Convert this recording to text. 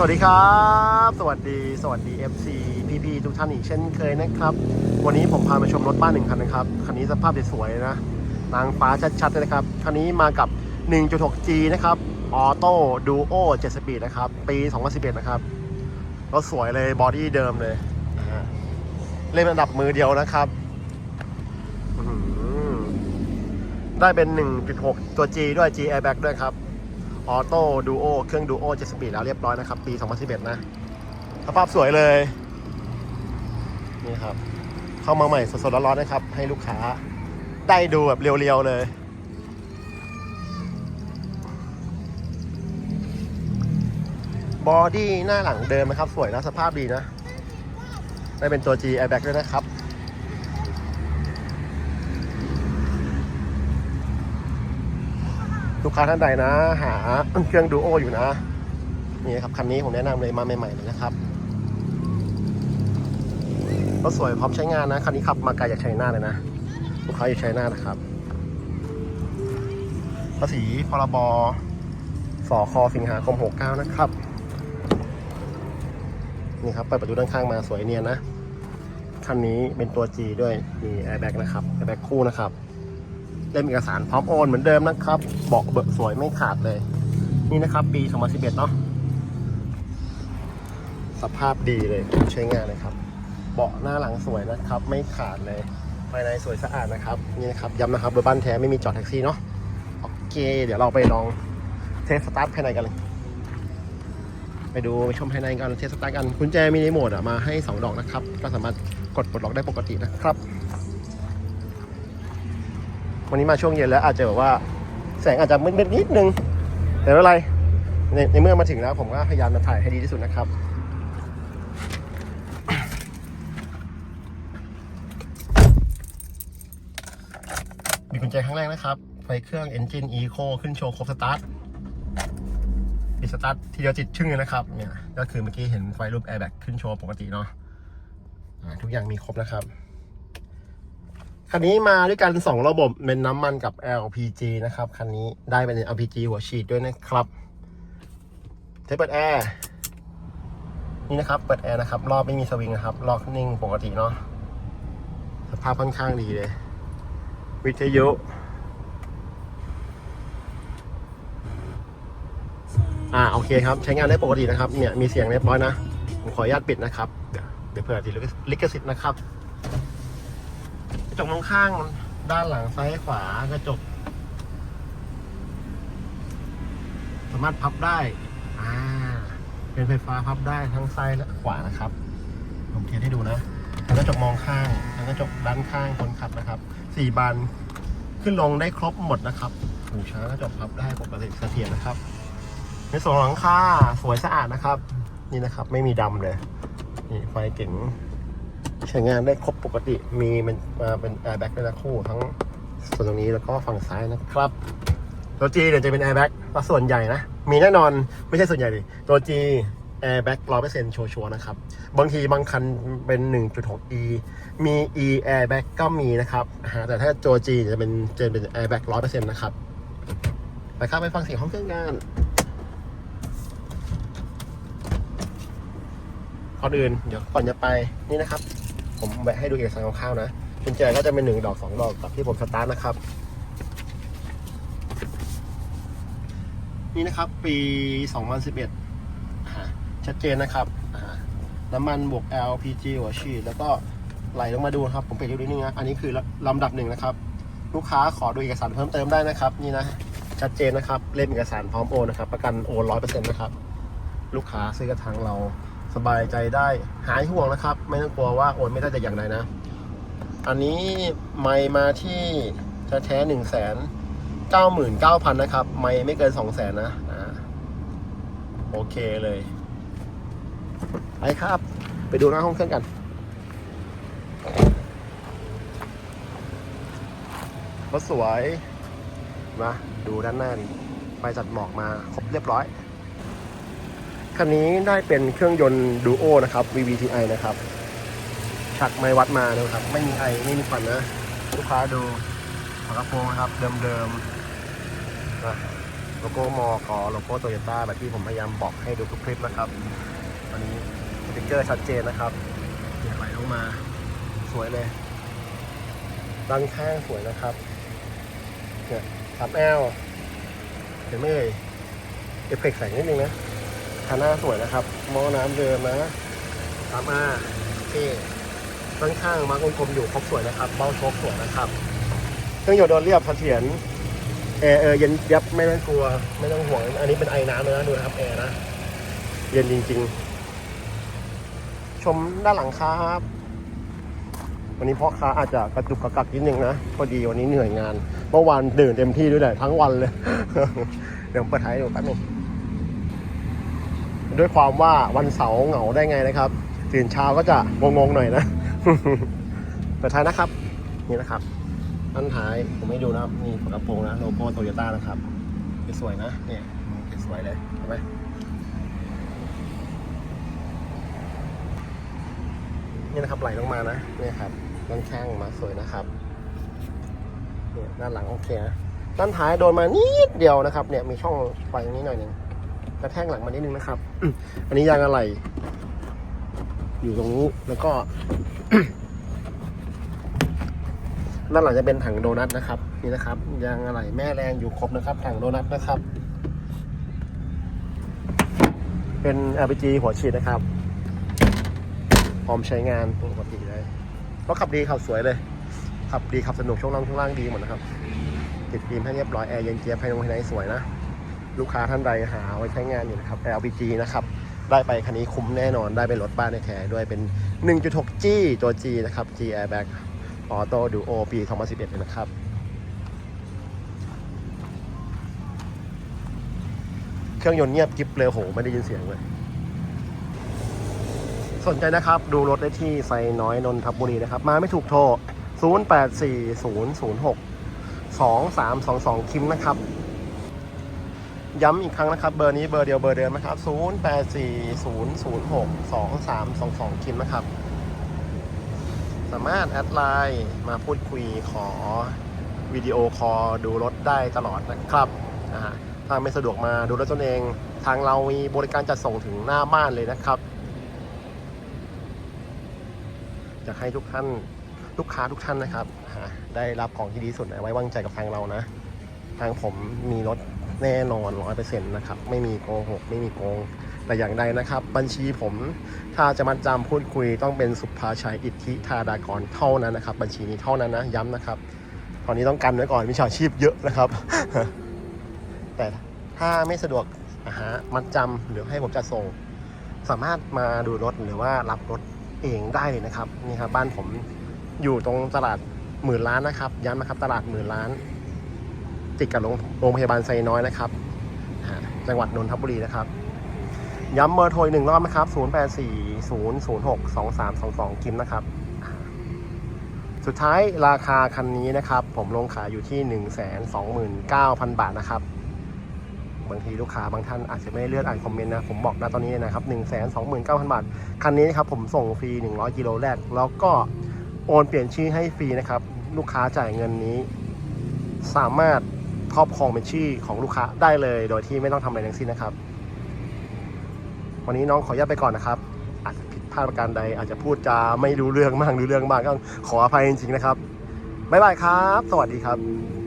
สวัสดีครับ สวัสดีสวัสดี FC PP ทุกท่านอีกเช่นเคยนะครับ วันนี้ผมพามาชมรถบ้านหนึ่งคันนะครับ คันนี้สภาพสวยๆนะ นางฟ้าชัดๆเลยนะครับ คันนี้มากับ 1.6G นะครับ ออโต้ดูโอ7สปีดนะครับ ปี 2011 นะครับ รถสวยเลยบอดี้เดิมเลย เล่นระดับมือเดียวนะครับ ได้เป็น 1.6 ตัว G ด้วย G airbag ด้วยครับ ออโต้ดูโอเครื่องดูโอ7สปีดแล้วเรียบร้อยนะครับ ปี 2011 นะสภาพสวยเลย นี่ครับ เข้ามาใหม่สดๆร้อนๆนะครับ ให้ลูกค้าได้ดูแบบเรียวๆเลยบอดี้หน้าหลังเดิมนะครับ สวยนะ สภาพดีนะ ได้เป็นตัว G airbag ด้วยนะครับ ลูกค้าท่านใดนะ หาเครื่องดูโออยู่นะ นี่ครับคันนี้ผมแนะนำเลยมาใหม่ๆเลยนะครับก็สวยพร้อมใช้งานนะคันนี้ขับมาไกลจากชัยนาทเลยนะลูกค้าอยู่ชัยนาทนะครับภาษีพรบสคสิงหาคม69 นะครับนี่ครับเปิดประตูด้านข้างมาสวยเนียนนะคันนี้เป็นตัว G ด้วยมีแอร์แบ็กนะครับแอร์แบ็กคู่นะครับ เล่มเอกสารพร้อมโอนเหมือนเดิมนะครับเบาะเบิกสวยไม่ขาดเลย นี่นะครับ ปี 2011 เนาะสภาพดีเลยใช้งานเลยครับ เบาะหน้าหลังสวยนะครับ ไม่ขาดเลยภายในสวยสะอาดนะครับนี่นะครับย้ำนะครับรถบ้านแท้ไม่มีจอดแท็กซี่เนาะโอเค เดี๋ยวเราไปลองเทสสตาร์ทภายในกันเลย ไปดูไปชมภายในกันเทสสตาร์ทกันกุญแจมีรีโมทอะมาให้ 2 ดอกนะครับ ก็สามารถกดปลดล็อกได้ปกตินะครับ วันนี้มาช่วงเย็นแล้วอาจจะแบบว่าแสงอาจจะมืดๆนิดนึง แต่ไม่เป็นไรในในเมื่อมาถึงแล้วผมก็พยายามจะถ่ายให้ดีที่สุดนะครับมีกุญแจครั้งแรกนะครับ ไฟเครื่อง Engine Eco ขึ้นโชว์ครบสตาร์ทปิดสตาร์ททีเดียวจิตชึ่งเลยนะครับ เนี่ย ก็คือเมื่อกี้เห็นไฟรูป airbag ขึ้นโชว์ปกติเนาะทุกอย่างมีครบนะครับ คันนี้มาด้วยกัน 2 ระบบเป็นน้ำมันกับ LPG นะครับ คันนี้ได้เป็น LPG หัวฉีดด้วยนะครับเทปเปิดแอร์นี่นะครับ เปิดแอร์นะครับ รอบไม่มีสวิงนะครับ ล็อกนิ่งปกติเนาะสภาพค่อนข้างดีเลย วิทยุอ่าโอเคครับ ใช้งานได้ปกตินะครับ เนี่ยมีเสียงเรียบร้อยนะ ผมขออนุญาตปิดนะครับ เดี๋ยวเดี๋ยวเผื่อติดลิขสิทธิ์นะครับ จกมองข้างด้านหลังซ้ายขวากระจก สามารถพับได้อ่าเป็นไฟฟ้าพับได้ทั้งซ้ายและขวานะครับ ผมเทียนให้ดูนะทั้งกระจกมองข้างทั้งกระจกด้านข้างคนขับนะครับสี่บานขึ้นลงได้ครบหมดนะครับหูช้างกระจกพับได้ปกติเสถียรนะครับ ในส่วนหลังคาสวยสะอาดนะครับ นี่นะครับ ไม่มีดำเลยนี่ไฟเก๋ง ใช้งานได้ครบปกติมีมันมาเป็นแอร์แบ็กด้วยนะคู่ทั้งส่วนตรงนี้แล้วก็ฝั่งซ้ายนะครับตัวจีเดี๋ยวจะเป็นแอร์แบ็กส่วนใหญ่นะ มีแน่นอนไม่ใช่ส่วนใหญ่ดิตัวจีแอร์แบ็กร้อยเปอร์เซ็นต์ชัวร์นะครับ บางทีบางคันเป็น 1.6e มี e airbag ก็มีนะครับ แต่ถ้าตัว G จะเป็นจะเป็น airbag ร้อยเปอร์เซ็นต์นะครับ ไปครับไปฟังเสียงห้องเครื่องกันก่อนอื่น เดี๋ยวก่อนจะไปนี่นะครับ ผมแวะให้ดูเอกสารคร่าวๆนะกุญแจก็จะเป็นหนึ่งดอกสองดอกกับที่ผมสตาร์ทนะครับ นี่นะครับ ปี 2011อ่าชัดเจนนะครับ น้ำมันบวก LPG หัวฉีด แล้วก็ไหลลงมาดูนะครับ ผมเปิดดูนิดนึงนะอันนี้คือลำดับหนึ่งนะครับ ลูกค้าขอดูเอกสารเพิ่มเติมได้นะครับ นี่นะ ชัดเจนนะครับ เล่มเอกสารพร้อมโอนนะครับ ประกันโอนร้อยเปอร์เซ็นต์นะครับ ลูกค้าซื้อกระทางเรา สบายใจได้หายห่วงนะครับ ไม่ต้องกลัวว่าโอนไม่ได้แต่อย่างใดนะ อันนี้ไม่มาที่แท้ๆหนึ่งแสนเก้าหมื่นเก้าพันนะครับ ไม่ไม่เกินสองแสนนะอ่าโอเคเลยไปครับ ไปดูหน้าห้องเครื่องกันรถสวยมาดูด้านหน้าดิไฟจัดหมอกมาครบเรียบร้อย คันนี้ได้เป็นเครื่องยนต์ดูโอนะครับ VVTi นะครับชักไม่วัดมานะครับ ไม่มีไอไม่มีควันนะ ลูกค้าดูฝากระโปรงนะครับ เดิมๆนะโลโก้มอกอโลโก้โตโยต้าแบบที่ผมพยายามบอกให้ดูทุกคลิปนะครับอันนี้สติ๊กเกอร์ชัดเจนนะครับเนี่ยวไหลลงมาสวยเลยด้านข้างสวยนะครับเนี่ยทับแอลเห็นไหมเอ่ยเอฟเฟกต์แสงนิดนึงนะ คันหน้าสวยนะครับมอน้ำเดิมนะตามมาที่ด้านข้างมาร์กกลมๆอยู่ครบสวยนะครับเบ้าโชคสวยนะครับเครื่องยนต์โดนเรียบเสถียรแอร์เออเย็นยับไม่ต้องกลัว ไม่ต้องห่วง อันนี้เป็นไอ้น้ำเลยนะดูนะครับแอร์นะ เย็นจริง ๆ ชมด้านหลังครับ วันนี้พ่อค้าอาจจะกระจุกกระกักนิดนึงนะ พอดีวันนี้เหนื่อยงาน เมื่อวานดื่นเต็มที่ด้วยแหละทั้งวันเลย เดี๋ยวเปิดท้ายดูแป๊บนึง ด้วยความว่าวันเสาร์เหงาได้ไงนะครับตื่นเช้าก็จะงงๆหน่อยนะเปิดท้ายนะครับนี่นะครับด้านท้ายผมให้ดูนะครับนี่ฝากระโปรงนะโลโก้โตโยต้านะครับสวยนะเนี่ยสวยเลยเห็นไหมนี่นะครับไหลลงมานะเนี่ยครับด้านข้างมาสวยนะครับเนี่ยด้านหลังโอเคนะด้านท้ายโดนมานิดเดียวนะครับ เนี่ยมีช่องไฟตรงนี้หน่อยหนึง กระแทกหลังมานิดนึงนะครับ อันนี้ยางอะไร อยู่ตรงนี้แล้วก็ด้านหลังจะเป็นถังโดนัทนะครับ นี่นะครับ ยางอะไหล่แม่แรงอยู่ครบนะครับ ถังโดนัทนะครับ เป็น RPG หัวฉีดนะครับพร้อมใช้งานปกติเลยก็ขับดีขับสวยเลย ขับดีขับสนุกช่วงล่างช่วงล่างดีหมดนะครับ ติดฟิล์มให้เรียบร้อยแอร์เย็นเจี๊ยบภายในภายในสวยนะ ลูกค้าท่านใดหาไว้ใช้งานอยู่นะครับ LPG นะครับ ได้ไปคันนี้คุ้มแน่นอนได้เป็นรถบ้านในแท้ด้วยเป็น 1.6G ตัว G นะครับ G Airbag ออโต้ดูโอปี 2011เลยนะครับเครื่องยนต์เงียบกิบเลยโห ไม่ได้ยินเสียงเลย สนใจนะครับ ดูรถได้ที่ไซน้อยนนทบุรีนะครับ มาไม่ถูกโทร 0840062322 คิมนะครับ ย้ำอีกครั้งนะครับ เบอร์นี้เบอร์เดียวเบอร์เดิมนะครับ 0840062322 คิมนะครับ สามารถแอดไลน์มาพูดคุยขอวิดีโอคอลดูรถได้ตลอดนะครับนะฮะถ้าไม่สะดวกมาดูรถตนเอง ทางเรามีบริการจัดส่งถึงหน้าบ้านเลยนะครับจะให้ทุกท่านลูกค้าทุกท่านนะครับ ได้รับของที่ดีสุดไว้วางใจกับทางเรานะ ทางผมมีรถ แน่นอนร้อยเปอร์เซ็นต์นะครับ ไม่มีโกหก ไม่มีโกง แต่อย่างใดนะครับ บัญชีผมถ้าจะมาจำพูดคุยต้องเป็นสุภาชัยอิทธิธาดากรเท่านั้นนะครับ บัญชีนี้เท่านั้นนะ ย้ำนะครับ ตอนนี้ต้องกันไว้ก่อนมิจฉาชีพเยอะนะครับ แต่ถ้าไม่สะดวกนะฮะมัดจำหรือให้ผมจัดส่ง สามารถมาดูรถหรือว่ารับรถเองได้เลยนะครับนี่ครับบ้านผมอยู่ตรงตลาดหมื่นล้านนะครับย้ำนะครับตลาดหมื่นล้าน ติดกับโรงพยาบาลไซน้อยนะครับจังหวัดนนทบุรีนะครับ ย้ำเบอร์โทรอีกหนึ่งรอบนะครับ 0 8 4 0 0 6 2 3 2 2คิมนะครับ สุดท้ายราคาคันนี้นะครับ ผมลงขายอยู่ที่ 1 2 9 0 0 0 บาทนะครับ บางทีลูกค้าบางท่านอาจจะไม่ได้เลือกอ่านคอมเมนต์นะ ผมบอกนะตอนนี้นะครับ 1 2 9 0 0 0 บาท คันนี้นะครับผมส่งฟรี 100 กิโลแรก แล้วก็โอนเปลี่ยนชื่อให้ฟรีนะครับ ลูกค้าจ่ายเงินนี้ สามารถ ครอบครองเป็นชื่อของลูกค้าได้เลย โดยที่ไม่ต้องทำอะไรทั้งสิ้นนะครับ วันนี้น้องขออนุญาตไปก่อนนะครับ อาจจะผิดพลาดประการใด อาจจะพูดจาไม่รู้เรื่องบ้างรู้เรื่องบ้างก็ขออภัยจริงๆนะครับบ๊ายบายครับ สวัสดีครับ